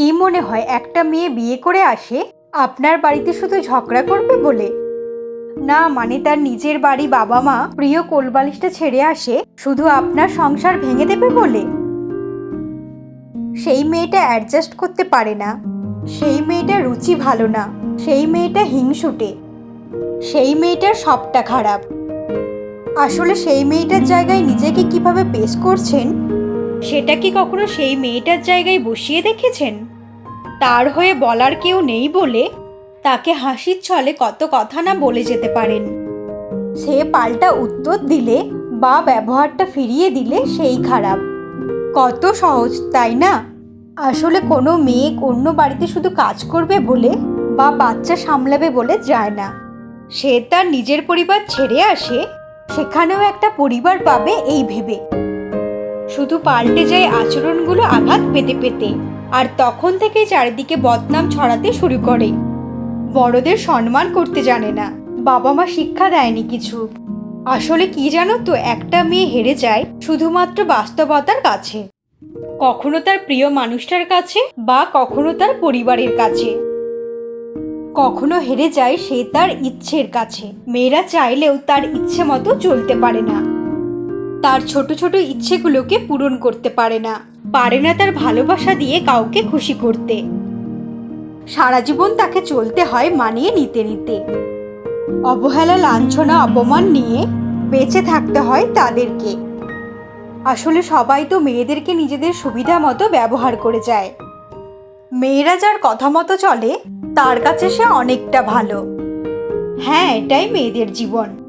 কি মনে হয় একটা মেয়ে বিয়ে করে আসে? আপনার বাড়িতে শুধু ঝগড়া করবে বলে? না মানে তার নিজের বাড়ি বাবা মা প্রিয় কোলবালিশটা ছেড়ে আসে, শুধু আপনার সংসার ভেঙে দেবে বলে? সেই মেয়েটা অ্যাডজাস্ট করতে পারে না। সেই মেয়েটা রুচি ভালো না। সেই মেয়েটা হিংসুটে। সেই মেয়েটার সবটা খারাপ। আসলে সেই মেয়েটার জায়গায় নিজেকে কীভাবে পেশ করছেন? সেটা কি কখনো সেই মেয়েটার জায়গায় বসিয়ে দেখেছেন? তার হয়ে বলার কেউ নেই বলে তাকে হাসির ছলে কত কথা না বলে যেতে পারেন। সে পাল্টা উত্তর দিলে বা ব্যবহারটা ফিরিয়ে দিলে সেই খারাপ। কত সহজ, তাই না? আসলে কোনো মেয়ে অন্য বাড়িতে শুধু কাজ করবে বলে বা বাচ্চা সামলাবে বলে যায় না। সে তার নিজের পরিবার ছেড়ে আসে, সেখানেও একটা পরিবার পাবে এই ভেবে। শুধু পাল্টে যায় আচরণগুলো আঘাত পেতে পেতে, আর তখন থেকে চারিদিকে বদনাম ছড়াতে শুরু করে। বড়দের সম্মান করতে জানে না বাবা মা শিক্ষা দেয়নি কিছু। আসলে কি জানো তো, একটা মেয়ে হেরে যায় শুধুমাত্র বাস্তবতার কাছে। কখনো তার প্রিয় মানুষটার কাছে বা কখনো তার পরিবারের কাছে। কখনো হেরে যায় সে তার ইচ্ছের কাছে। মেয়েরা চাইলেও তার ইচ্ছে মতো চলতে পারে না। তার ছোট ছোট ইচ্ছেগুলোকে পূরণ করতে পারে না। পারে না তার ভালোবাসা দিয়ে কাউকে খুশি করতে। সারা জীবন তাকে চলতে হয় মানিয়ে নিতে নিতে। অবহেলা, লাঞ্ছনা, অপমান নিয়ে বেঁচে থাকতে হয় তাদেরকে। আসলে সবাই তো মেয়েদেরকে নিজেদের সুবিধা মতো ব্যবহার করে যায়। মেয়েরা যার কথা মতো চলে, তার কাছে সে অনেকটা ভালো। হ্যাঁ এটাই মেয়েদের জীবন।